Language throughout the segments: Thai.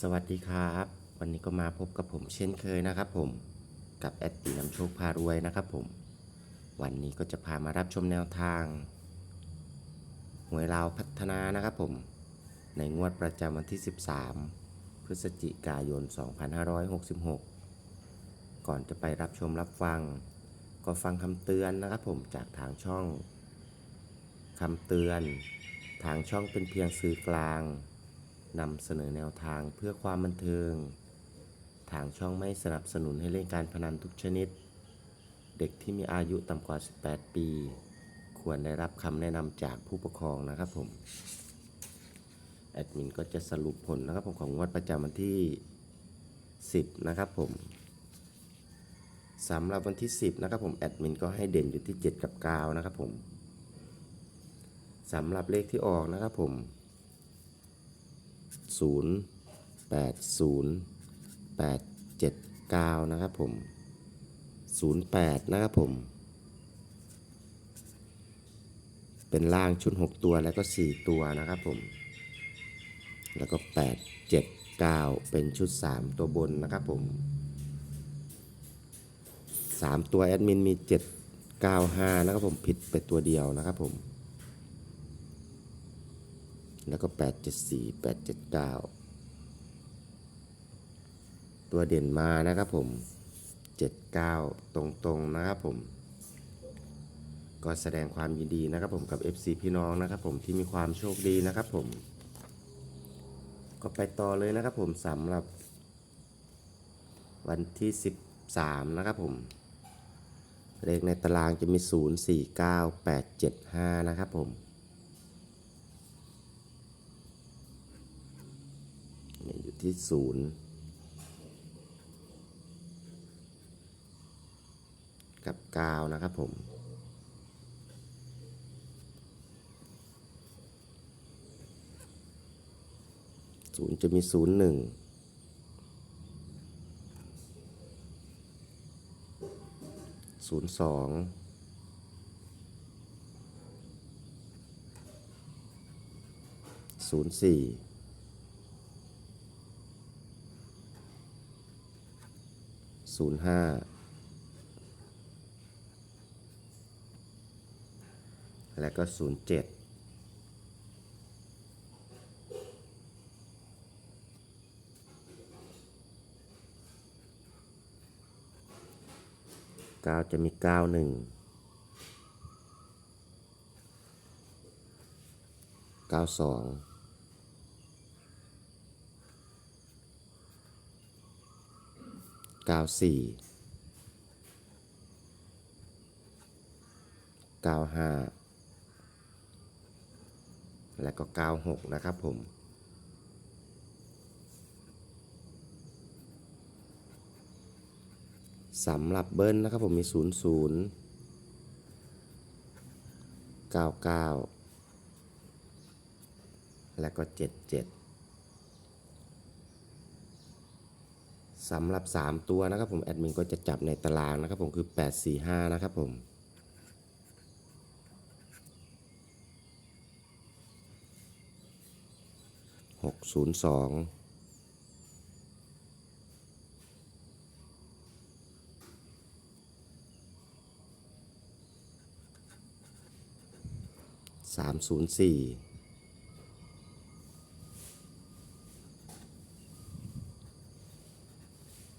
สวัสดีครับ วันนี้ก็มาพบกับผมเช่นเคยนะครับผมกับแอดตีน้ำโชคพารวยนะครับผม วันนี้ก็จะพามารับชมแนวทางหวยลาวพัฒนานะครับผม ในงวดประจำวันที่ 13 พฤศจิกายน 2566 ก่อนจะไปรับชมรับฟัง ก็ฟังคำเตือนนะครับผมจากทางช่องคำเตือน ทางช่องเป็นเพียงสื่อกลาง นำเสนอแนวทางเพื่อความบันเทิง ทางช่องไม่สนับสนุนให้เล่นการพนันทุกชนิด เด็กที่มีอายุต่ำกว่า 18 ปี ควรได้รับคำแนะนำจากผู้ปกครองนะครับผม แอดมินก็จะสรุปผลนะครับผมของงวดประจำวันที่ 10 นะครับผมสำหรับวันที่ 10 นะครับผม แอดมินก็ให้เด่นอยู่ที่ 7 กับ 9 นะครับผมสำหรับเลขที่ออกนะครับผม ศูนย์แปดศูนย์แปดเจ็ดก้านะครับผมศูนย์แปดนะครับผม เป็นล่างชุดหกตัวแล้วก็สี่ตัวนะครับผม แล้วก็แปดเจ็ดก้าเป็นชุดสามตัวบนนะครับผมสามตัวแอดมินมีเจ็ดก้าห้านะครับผมผิดไปตัวเดียวนะครับผม แล้วก็ 874 879 ตัวเด่นมานะครับผม 79 ตรงๆนะครับผม ก็แสดงความยินดีนะครับผมกับ FC พี่น้องนะครับผมที่มีความโชคดีนะครับผม ก็ไปต่อเลยนะครับผมสำหรับวันที่ 13 นะครับผม เลขในตารางจะมี 0 4 9 8 7 5 นะครับผม เนี่ย อยู่ที่ศูนย์กับก้านะครับผม ศูนย์จะมีศูนย์หนึ่งศูนย์สองศูนย์สี่ ศูนย์ห้าและก็ศูนย์เจ็ดเก้าจะมีเก้าหนึ่งเก้าสอง กาวสี่กาห้าและก็กาหกนะครับผมสำหรับเบิ้ลนะครับผมมี 0 0 9 9 และก็ 77 สำหรับ 3 ตัวนะครับผมแอดมินก็จะจับในตารางนะครับผมคือ 8 4 5 นะครับผม602 304หกเก้าสี่แล้วก็หนึ่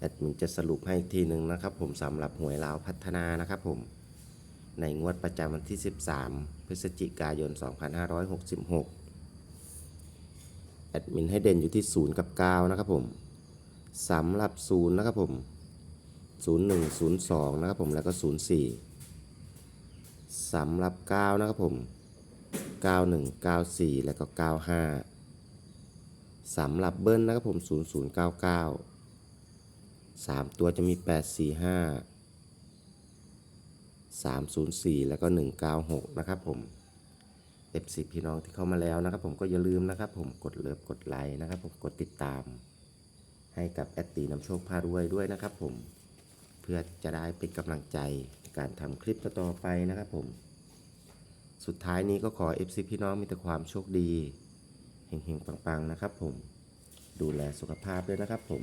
แอดมินจะสรุปให้อีกทีหนึ่งนะครับ ผมสำหรับหวยลาวพัฒนานะครับผมในงวดประจำวันที่ 13 พฤศจิกายน 2566 แอดมินให้เด่นอยู่ที่ 0 กับ 9 นะครับผมสำหรับ 0 นะครับผม 01 02 นะครับผมแล้วก็ 04 สำหรับ 9 นะครับผม 91 94 แล้วก็ 95 สำหรับเบิ้ลนะครับผม 0099 3ตัวจะมี845 304แล้วก็196นะครับผม F10 พี่น้องที่เข้ามาแล้วนะครับผมก็อย่าลืมนะครับผมกดเลิฟกดไลค์นะครับผมกดติดตาม ให้กับแอดตีนำโชคพารวยด้วยนะครับผมเพื่อจะได้เป็นกำลังใจในการทำคลิปต่อไปนะครับผม สุดท้ายนี้ก็ขอ FC พี่น้องมีแต่ความโชคดีเฮงๆปังๆนะครับผมดูแลสุขภาพด้วยนะครับผม